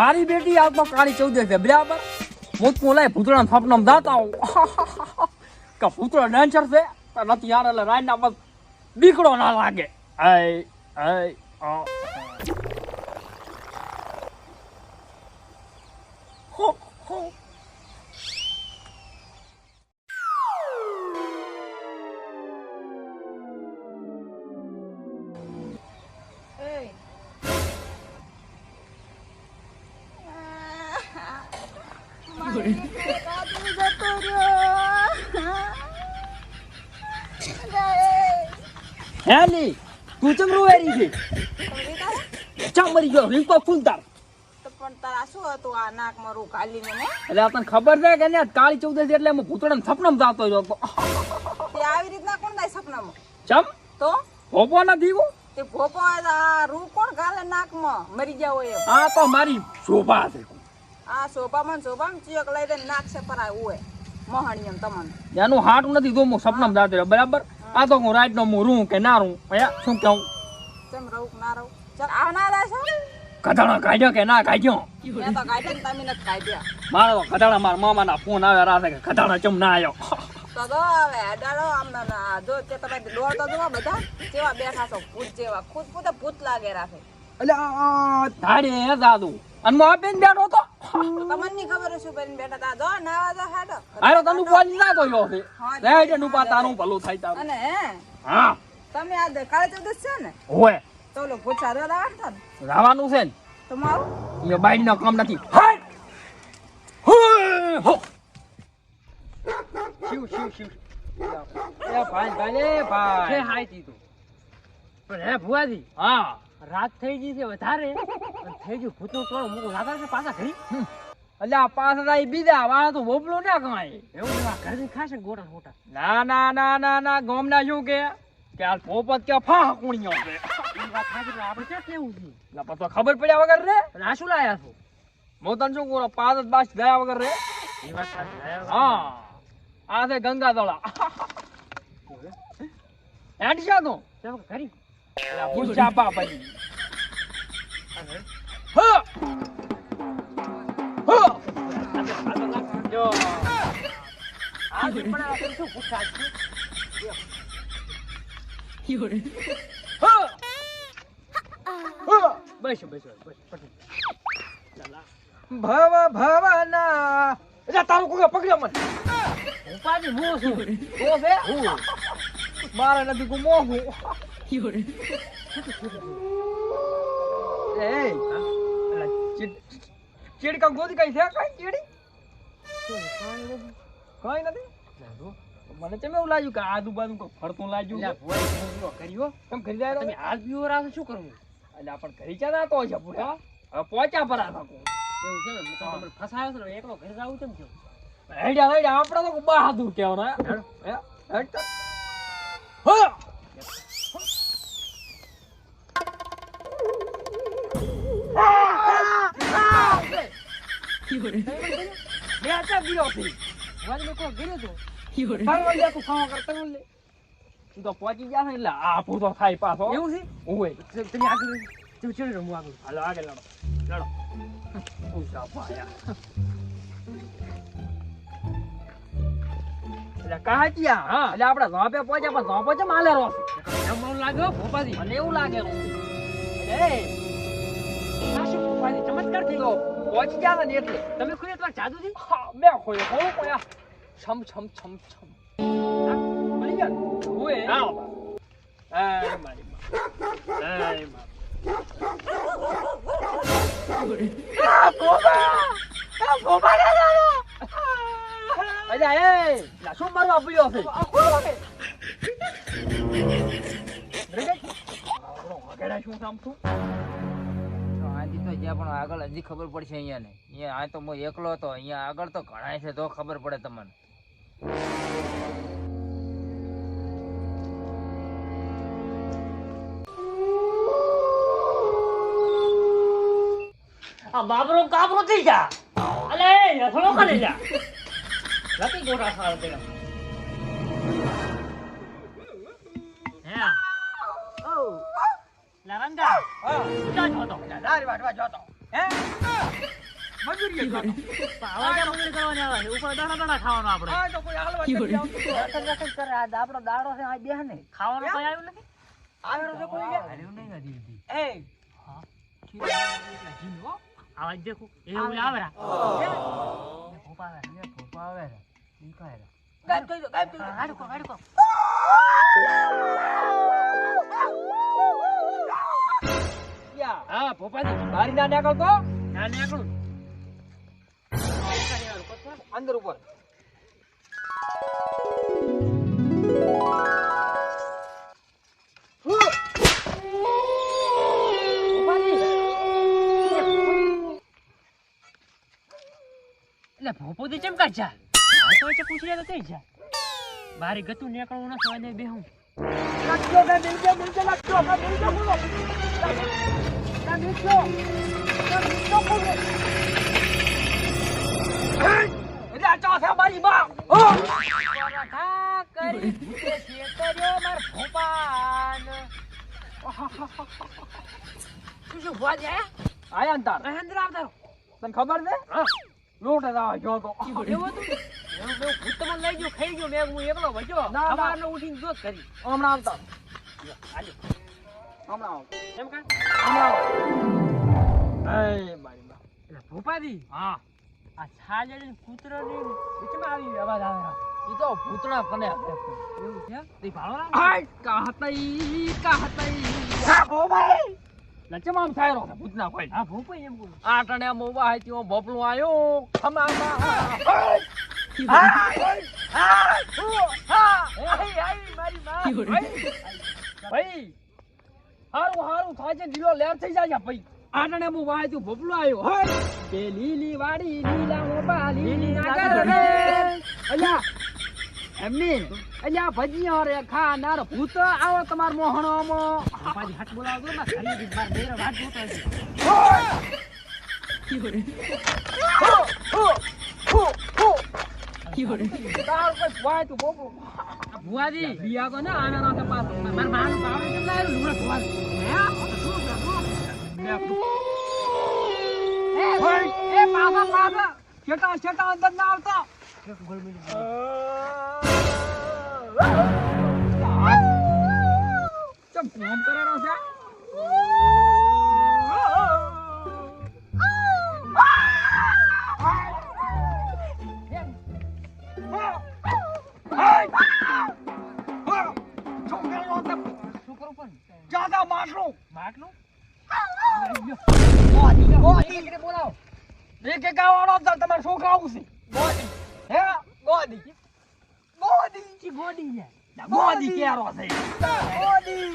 મારી બેટી આગમાં કાળી ચૌદે છે, બરાબર? હું તું લાય ભૂતળા સપનામાં દાતા હોઉં કે ભૂતળો ડેન્સર છે નથી યાર એટલે રાઈના બસ દીકડો ના લાગે. આય આય હે ની તું ચમ રોવેરી છે? ચમ મરી ગયો? રીંકો ફૂલતાર પણ તારા શું હતું આ નાક મારું કાલી ને? એટલે આ તને ખબર છે કે ને કાળી ચૌદસ એટલે હું ભૂતળાના સપનામાં જાતો રહ્યો તે આવી રીતના કોણ થાય સપનામાં? ચમ? તો? હોપો નથી હું તે ભોપો આ રૂ કોણ ગાલે નાકમાં? મરી ગયા હોય એમ. તો મારી શોભા છે. આ શોભામાં શોભામાં ચિયક લઈ દે નાખશે પર પરાય હોય મહાણી એમ તમને. એનું હાટું નથી તો હું સપનામાં જાતો બરાબર? આ તો હું રાઈટ નો હું કે ના રૂં હે? શું કહું? તેમ રહું કે ના રહું. ચાલ આવનારા છો? કથાણા કાઢ્યો કે ના કાઢ્યો? મેં તો કાઢ્યા ને તમે નથી કાઢ્યા. મારો તો કથાણા મારા મામાના ફોન આવે રાતે કે કથાણા ચમ ના આવ્યો તો જો હવે અડાડો આમ ના ના જો તે તમે દોડ તો જોવા બધા જેવા બેઠા છો ભૂત જેવા. ખુદ પોતે ભૂત લાગે રાખે એટલે ધાડે દાદુ. અને મો બેન બેઠો તો તો તમને ની ખબર શું બેન બેઠા તા જો નાવા જો હાડો આરો તને ઉપાડી ના તો યો છે હા, રે જે નુપા તારું ભલું થાય તારું. અને હા? તમે આ દ- તો છે ને? ઓય તો લો ભૂત સારો રાખતા રાવાનું છે ને? તો મારું? મેં બાઈડ નો કામ નથી. હાય! હો! શિવ શિવ શિવ. એ ભાઈ ભાઈ ભાઈ. છે હાય તીધું પણ હે ભુવાજી હા. રાત થઈ ગઈ છે વધારે. થઈ ગયું ભૂતનું ટોળું મૂકું. લાગે છે પાછા ઘરી? એટલે આ પાછળ આ બીજા વાળા તો બોબલો ના કમાય એવું નહીં, ખાશે ગોટા ગોટા ના ના ના ના ના ગોમ શું કે? કે આ પોપત કે ફા કુણિયો છે. એ વાત સાચી પણ આપણે ક્યાં કેવું છે? એટલે તો ખબર પડ્યા વગર રે. આ શું લાયા છો? હું તને શું કહું જ બાસ ગયા વગર રે. હા. આ છે ગંગા દોડા એન્ડ છે તું. ચાલો પૂછા પા પછી. બસ બસ ભવ ભવના એટલે તારું કોઈ પકડ્યો મને ઉપાજી હું છું તો છે મારે નથી કોઈ મોહું એ ચીડ- ચીડકા ગોદી કઈ છે કઈ ચીડી? કઈ નથી? મને તમે એવું લાગ્યું કે આજુબાજુ કોઈ ફરતું લાગ્યું કર્યો તમે જાય તમે હાથ પીવો રાખો શું કરવું એટલે આપણ ઘરી ચા તો છે પૂરા હવે પહોંચ્યા પર આ થકો એવું છે ને? તમને ફસાયો છે ને એકલો ઘરે જાવું કેમ છો? હેડ્યા હેડ્યા આપણે તો બહાદુર કહેવાના. હેડ. હેડ તો. હા! બે ચા ગયો થી ભુવાજી મેં કોઈ ગીર્યો તો ફરવા લે તું કરતા લે તું તો પહોંચી ગયા ને એટલે આ પૂરો થાય પાછો એવું છે ઓય તમે- આગળ તું ચડી રહો આગળ હાલો આગળ લડો લડો ઊંચા પાયા એટલે કાચિયા હા. એટલે આપણે ઝોપે પહોંચ્યા પણ ઝોપો છે માલે રોસ એમ મને લાગે ભોપાજી મને એવું લાગે એ તો ગયો પહોંચી ગયા ને એટલે તમે ખોયા તમારા જાદુજી હા, બે ખોયો ખોયો ખોયા છમ છમ છમ છમ મળી ગયા? ઓય હા. એ મારી માં. એ માં. આ ગોબા! આ ગોબા ના જાણો! અલ્યા, એ! લા, શું મારવા પડ્યો છે? રે, આપણો વગેરે શું કામ છું? આથી તો જ્યાં પણ આગળ હજી ખબર પડશે અહીંયા ને અહીંયા આ તો હું એકલો હતો અહીંયા આગળ તો ઘણા છે તો ખબર પડે તમને. આ બાબરો કાબરો થઈ જા. અલે અથડો કરે જા. લતી ગોટા ખાવ તે હે? ઓ લરંગા હા, ક્યાં છો વાટવા જતો. હે? મજૂરી જ જ. ગાયબ થઈ જાઓ, ગાયબ થઈ જાઓ. હાડકો હાડકો. યા, હા ભોપાજી બારી ના નીકળતો ના નીકળું. અંદર ઉપર. એટલે ભોપોદી ચમ કાઢ જા તો પૂછી લે તો કઈ જા મારી ગતું નીકળવું ન બે બેહું. લાગજો કે મિલજે મિલજે લાગજો કે મિલજે બોલો કે મિલજો કે મિલજો બોલો એટલે આ ચા છે મારી બા હો પરાઠા કરી ભૂતે શેતર્યો માર ફોફાન. શું શું ભોજ આયા આયા ને તાર અંદર આવતા. તને ખબર છે હા લોટ આવે જો તો એવું હતું એવું મેં ભૂત લઈ ગયો ખાઈ ગયો મેં હું એકલો ના. સવારનો ઉઠીને જોત કરી. હમણાં આવતા. હાલો હમણાં આવ એમ કા હમણાં એ મારી બા એટલે ભોપાજી હા. આ છાજડી કૂતરાની વચમાં આવી અવાજ આવે ઈ તો ભૂતળા કને. એવું છે? તે ભાળો રા. કાહતઈ કાહતઈ. હા લચમ આમ ભૂતના કોઈ. હા ભોપાઈ એમ બોલું. આ ટણે મોબા હાઈ ત્યો બપલું આયો ખમા ભાઈ હારું હારું છે લીલો લેર થઈ જાય ભાઈ આટણે હું તું ભોપલો આવ્યો હે તે લીલી વાડી લીલા મોબા લીલી નાગર રે અલ્યા એમની ખાનાર ભૂત આવો તમાર ભોપલો આ ભુવાજી, બિયા તો ના, આના ના તપાસ મારા માનું પાવડે કેમ લાવ્યો લુગડા ભુવાજી એ પાછા પાછા. છેટા છેટા અંદર છે? મારશું માટલું બોલાવો એક એક આવવાનો તો તમારે છોકરા આવશે ગોદી હે ગોદી ગોદી કી ગોડી છે ગોદી કેરો છે ગોદી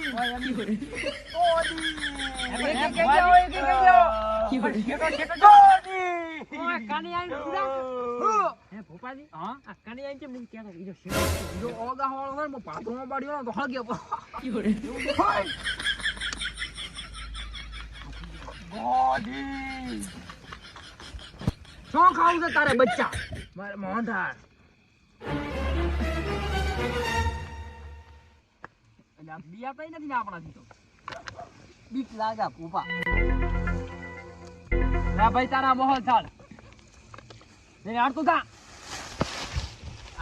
એમ એક એક ભુવાજી. આવો, એક એક આવો. પણ શેટો શેટો ગોદી ઓય, કાની આવીને પૂરા. હે ભોપાજી હા આ કાની આઈ કેમ નહીં કહેતો? ઈ જો શેટો છે. જો ઓગા વાળો હોય ને પાથરોમાં પાડ્યો ને તો શું ખાવું છે તારે, બચ્ચા? મારે મોહનથાળ એટલે આ બિયા કઈ નથી ને આપણાથી તો. બીક લાગા પૂપા ના ભાઈ, તારા મોહન થાળ. લઈને આડતું થા.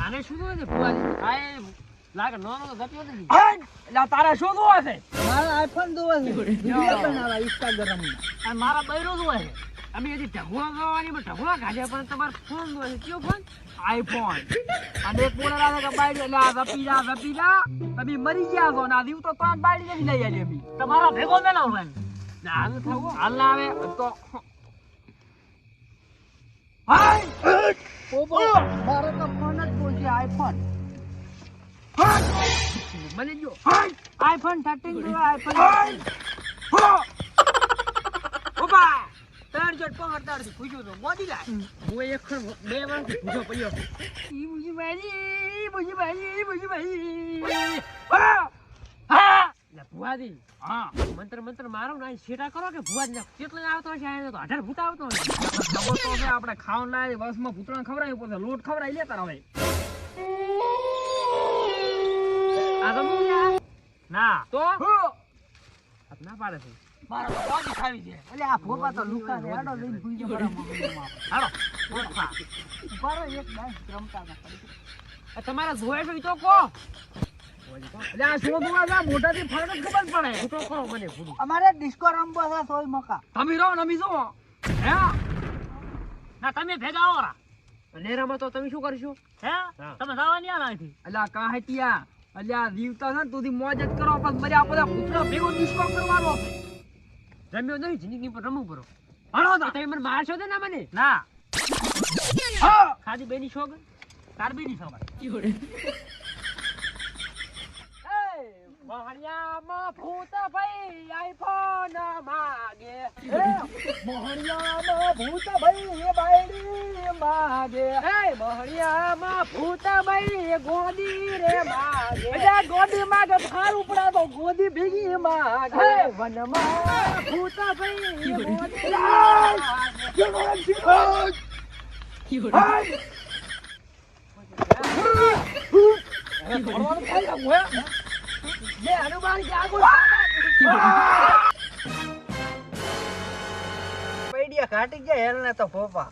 આને શું જોવે છે ભુવાજી? આ લાગે નાનો તો ગપ્યો નથી. એટલે તારે શું જોવે છે મારા આઈફોન જોવે છે વીડિયો બનાવવા ઇન્સ્ટાગ્રામમાં. આ મારા બૈરો જોવે છે. અમે હજી ઢગલો જોવાની માં ઢગલો કાઢ્યા પણ તમારો ફોન જોવે છે. કયો ફોન? આઈફોન અને એક બોલે રાધે કે બાઈડ એટલે આ વપી જા વપી જા તમે મરી ગયા છો ને આ દીવ તો ત્રણ બાઈડ નથી લઈ આવી અમે તમારો ભેગો ના હોય. ના, થવું. હાલ ના આવે તો હાય પોપો, મારો તો ફોન જ બોલશે આઈફોન મને જો આઈફોન થર્ટીન જો આઈફોન હો ઊભા. ત્રણ ચોટ પકડતા નથી પૂછ્યું તો મોદી લાય હું એક બે વર્ષથી પૂછો પડ્યો. ઈ બુજી ભાઈ ઈ ભાઈ ઈ ભાઈ હા. હા ભુવાજી. હા. મંત્ર મંત્ર મારો ને છેટા કરો કે ભુવાજી ને કેટલો આવતો હશે? આને તો અઢાર ભૂત આવતો હશે. આપણે ખાવાનું લાવી બસમાં ભૂતરાને ખવડાવી પડશે લોટ ખવડાવી લેતા હવે આ તો? ના તો ના પાડે છે. મારો ગોદી ખાવી છે. એટલે આ ભોપા તો લુકા ને હેડો લઈને ભૂઈ ગયો. હાલો. ઊભા રહો, એક ડાન્સ રમતા હતા. આ તમારા જોયે છે તો આ પડે. અમારે ડિસ્કો રમવો છે સોય મકા. તમે રહો ને અમે જો હે? ના તમે ભેગા આવો રા. નેરામાં તો તમે શું કરશો? હે? તમે જવા નહીં આના અહીંથી. એટલે કાહેટિયા જીવતા છે ને તુંથી મોજ જ કરો બસ મજા બધા કૂતરા ભેગો ડિસ્કો કરવાનો રમ્યો નહીં જિંદગી પર રમવું હણો તો તમે મને મારશો તો ના મને? ના. ખાલી બેની શોખ? તાર બેની શોગ મોહણિયામાં ભૂત ભાઈ આઈફોન માગે. મોહણિયામાં ભૂત ભાઈ બાયડી માગે. એ મોહણિયામાં ભૂત ભાઈ ગોદી રે માગે. એટલે ગોદી માગે ફાર ઉપડા તો ગોદી ભીગી માગે. હે? વનમાં ભૂત ભાઈ ગોદી પૈડિયા ઘાટી ગયા હેલ ને તો ભોપા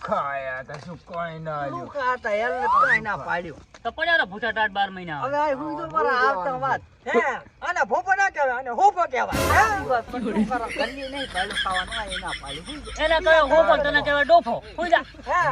ખાયા તા શું કોઈ ના આવ્યું લુકા હેલ ને તો ના પાડ્યું તો પડ્યા ભૂતા ટાટ બાર મહિના હવે હું તો મારા આવતા વાત હે અને ભોપો ના કહેવાય અને હોપો કહેવાય હે નહીં ખાવાનું એના પાડ્યું એને તને કહેવાય ડોફો જા હે